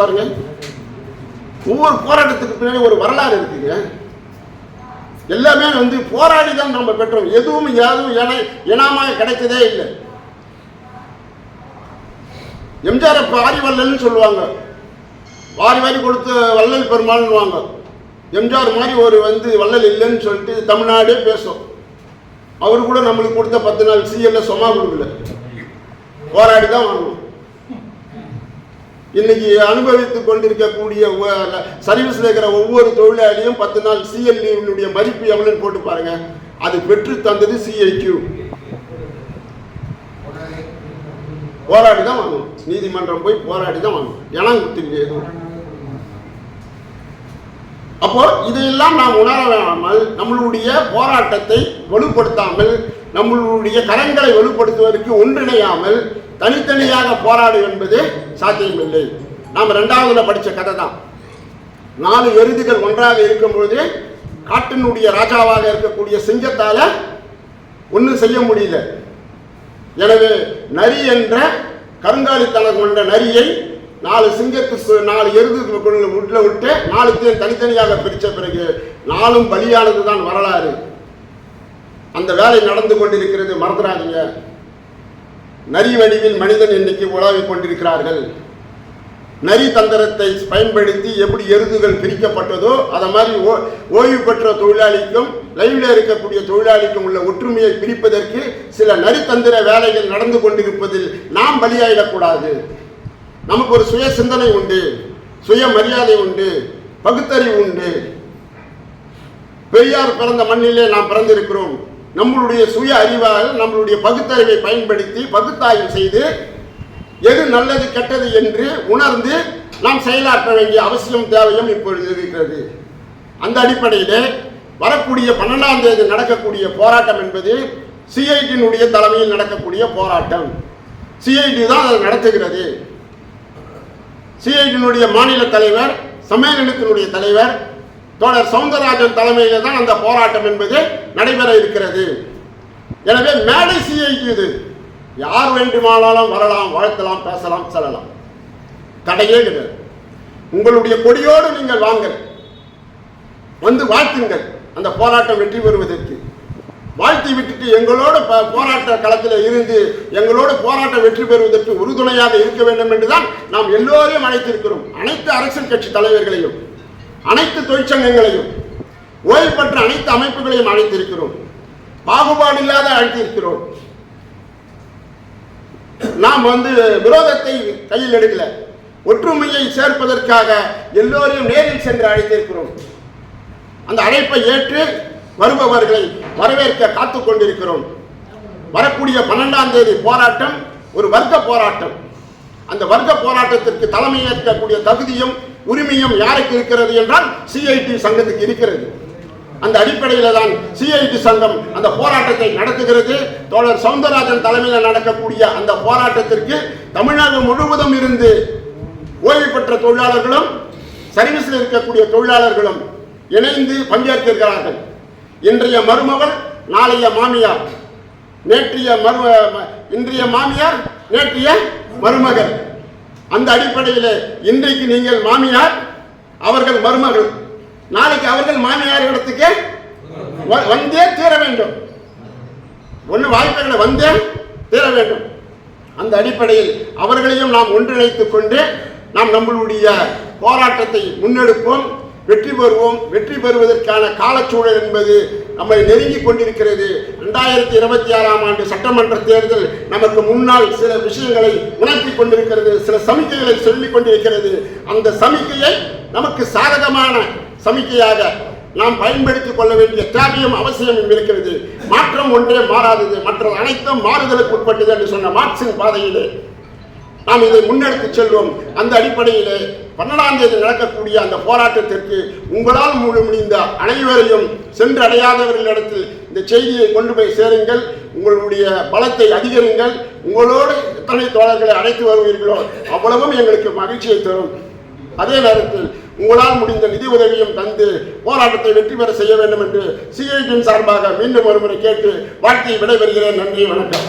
பாருங்க. ஒவ்வொரு போராட்டத்துக்கு பின்னாடி ஒரு வரலாறு இருக்குங்க. எல்லாமே வந்து போராடி தான் நம்ம பெற்றோம். எதுவும் யாரும் இணை இனாமாக கிடைச்சதே இல்லை. எம்ஜிஆர் அப்ப வாரி வள்ளல்னு சொல்லுவாங்க. வாரி வாரி கொடுத்த வள்ளல் பெருமாள்னுவாங்க எம்ஜிஆர் மாதிரி ஒரு வந்து வள்ளல் இல்லைன்னு சொல்லிட்டு தமிழ்நாடே பேசும். அவர் கூட நம்மளுக்கு கொடுத்த பத்து நாள் சிஎல்ல சும்மா கொடுக்கல. போராடி தான் வாங்கணும் இன்னைக்கு அனுபவித்துக் கொண்டிருக்கக்கூடிய சர்வீஸில் இருக்கிற ஒவ்வொரு தொழிலாளியும் பத்து நாள் சிஎல்இனுடைய மதிப்பு எவ்வளவுன்னு போட்டு பாருங்க. அது பெற்று தந்தது சிஐக்யூ போராடி தான் வாங்கணும். நீதிமன்றம் போய் போராடி தான் வாங்கணும். இனம் கொடுத்துருக்கு எதுவும் அப்போ இதையெல்லாம் நாம் உணர வேணாமல் நம்மளுடைய போராட்டத்தை வலுப்படுத்தாமல் நம்மளுடைய கரங்களை வலுப்படுத்துவதற்கு ஒன்றிணையாமல் தனித்தனியாக போராடு என்பது சாத்தியமில்லை. நாம் ரெண்டாவதுல படித்த கதை தான். நாலு எருதுகள் ஒன்றாக இருக்கும்பொழுது காட்டினுடைய ராஜாவாக இருக்கக்கூடிய சிங்கத்தால ஒன்றும் செய்ய முடியல. எனவே நரி என்ற கருங்காலித்தனம் கொண்ட நரியை நாலு சிங்கத்து நாலு எருது கொண்டு முட்டில் விட்டு நாலுத்தையும் தனித்தனியாக பிரித்த பிறகு நாலும் பலியானது தான் வரலாறு. அந்த வேலை நடந்து கொண்டிருக்கிறது மறந்துடாதீங்க. நரி வடிவில் மனிதன் இன்னைக்கு உலாவிக் கொண்டிருக்கிறார்கள். நரி தந்திரத்தை பயன்படுத்தி எப்படி எருதுகள் பிரிக்கப்பட்டதோ அதை மாதிரி ஓ- ஓய்வு பெற்ற தொழிலாளிக்கும் லைவில் இருக்கக்கூடிய தொழிலாளிக்கும் உள்ள ஒற்றுமையை பிரிப்பதற்கு சில நரித்தந்திர வேலைகள் நடந்து கொண்டிருப்பதில் நாம் பலியாயிடக்கூடாது. நமக்கு ஒரு சுய சிந்தனை உண்டு சுய மரியாதை உண்டு பகுத்தறிவு உண்டு. பெரியார் பிறந்த மண்ணிலே நாம் பிறந்திருக்கிறோம். நம்மளுடைய சுய அறிவால் நம்மளுடைய பகுத்தறிவை பயன்படுத்தி பகுத்தாய்வு செய்து எது நல்லது கெட்டது என்று உணர்ந்து நாம் செயலாற்ற வேண்டிய அவசியம் தேவையும் இப்பொழுது இருக்கிறது. அந்த அடிப்படையிலே வரக்கூடிய பன்னெண்டாம் தேதி நடக்கக்கூடிய போராட்டம் என்பது சிஐடியினுடைய தலைமையில் நடக்கக்கூடிய போராட்டம். சிஐடி தான் அதை நடத்துகிறது. சிஐடியினுடைய மாநில தலைவர் சம்மேளனத்தினுடைய தலைவர் தோழர் சவுந்தரராஜன் தலைமையில் தான் அந்த போராட்டம் என்பது நடைபெற இருக்கிறது. எனவே மேடை சிஐடி இது. யார் வேண்டுமானாலும் வரலாம் வாழ்த்தலாம் பேசலாம் செல்லலாம். தடையே கிடையாது. உங்களுடைய கொடியோடு நீங்கள் வாங்க வந்து வாழ்த்துங்கள். அந்த போராட்டம் வெற்றி பெறுவதற்கு. வாழ்த்தி விட்டுட்டு எங்களோட போராட்ட களத்தில் இருந்து எங்களோட போராட்டம் வெற்றி பெறுவதற்கு உறுதுணையாக இருக்க வேண்டும் என்றுதான் நாம் எல்லோரையும் அழைத்திருக்கிறோம். அனைத்து அரசியல் கட்சி தலைவர்களையும் அனைத்து தொழிற்சங்கங்களையும் ஓய்வு பெற்ற அனைத்து அமைப்புகளையும் அழைத்திருக்கிறோம். பாகுபாடு இல்லாத அழைத்திருக்கிறோம். நாம் வந்து விரோதத்தை கையில் எடுக்கல. ஒற்றுமையை சேர்ப்பதற்காக எல்லோரையும் நேரில் சென்று அழைத்திருக்கிறோம். அந்த அழைப்பை ஏற்று வருபவர்களை வரவேற்க காத்து கொண்டிருக்கிறோம். வரக்கூடிய பன்னெண்டாம் தேதி போராட்டம் ஒரு வர்க்க போராட்டம். அந்த வர்க்க போராட்டத்திற்கு தலைமை ஏற்கக்கூடிய தகுதியும் உரிமையும் யாருக்கு இருக்கிறது என்றால் சிஐடி சங்கத்துக்கு இருக்கிறது. அந்த அடிப்படையில் தான் சிஐடி சங்கம் அந்த போராட்டத்தை நடத்துகிறது. தோழர் சவுந்தரராஜன் தலைமையில் நடக்கக்கூடிய அந்த போராட்டத்திற்கு தமிழ்நாடு முழுவதும் இருந்து ஓய்வு பெற்ற தொழிலாளர்களும் சர்வீஸில் இருக்கக்கூடிய தொழிலாளர்களும் இணைந்து பங்கேற்கிறார்கள் இன்றைய மருமகள் நாளைய மாமியார். நேற்றைய மரு இன்றைய மாமியார் நேற்றைய மருமகள். அந்த அடிப்படையில் இன்றைக்கு நீங்கள் மாமியார் அவர்கள் மருமகள். நாளைக்கு அவர்கள் மாமியார் இடத்துக்கு வந்தே தீர வேண்டும். ஒன்று வாய்ப்புகளை வந்தே தீர வேண்டும். அந்த அடிப்படையில் அவர்களையும் நாம் ஒன்றிணைத்துக் கொண்டு நாம் நம்மளுடைய போராட்டத்தை முன்னெடுப்போம். வெற்றி பெறுவோம். வெற்றி பெறுவதற்கான காலச்சூழல் என்பது நம்மை நெருங்கி கொண்டிருக்கிறது. ரெண்டாயிரத்தி இருபத்தி ஆறாம் ஆண்டு சட்டமன்ற தேர்தல் நமக்கு முன்னால் சில விஷயங்களை உணர்த்தி கொண்டிருக்கிறது சில சமிக்கைகளை சொல்லிக் கொண்டிருக்கிறது. அந்த சமிக்கையை நமக்கு சாதகமான சமிக்கையாக நாம் பயன்படுத்திக் கொள்ள வேண்டிய தேவையும் அவசியமும் இருக்கிறது. மாற்றம் ஒன்றே மாறாதது. மற்ற அனைத்தும் மாறுதலுக்கு உட்பட்டது என்று சொன்ன மார்க்சின் பாதையிலே நாம் இதை முன்னெடுத்து செல்வோம். அந்த அடிப்படையிலே பன்னெண்டாம் தேதி நடக்கக்கூடிய அந்த போராட்டத்திற்கு உங்களால் முழு முடிந்த அனைவரையும் சென்றடையாதவர்களிடத்தில் இந்த செய்தியை கொண்டு போய் சேருங்கள். உங்களுடைய பலத்தை அதிகரிங்கள். உங்களோடு எத்தனை தோழர்களை அழைத்து வருவீர்களோ அவ்வளவும் எங்களுக்கு மகிழ்ச்சியை தரும். அதே நேரத்தில் உங்களால் முடிந்த நிதி உதவியும் தந்து போராட்டத்தை வெற்றி பெற செய்ய வேண்டும் என்று சிஐடியின் சார்பாக மீண்டும் ஒருமுறை கேட்டு வாழ்க்கையை விடைபெறுகிறேன். நன்றி வணக்கம்.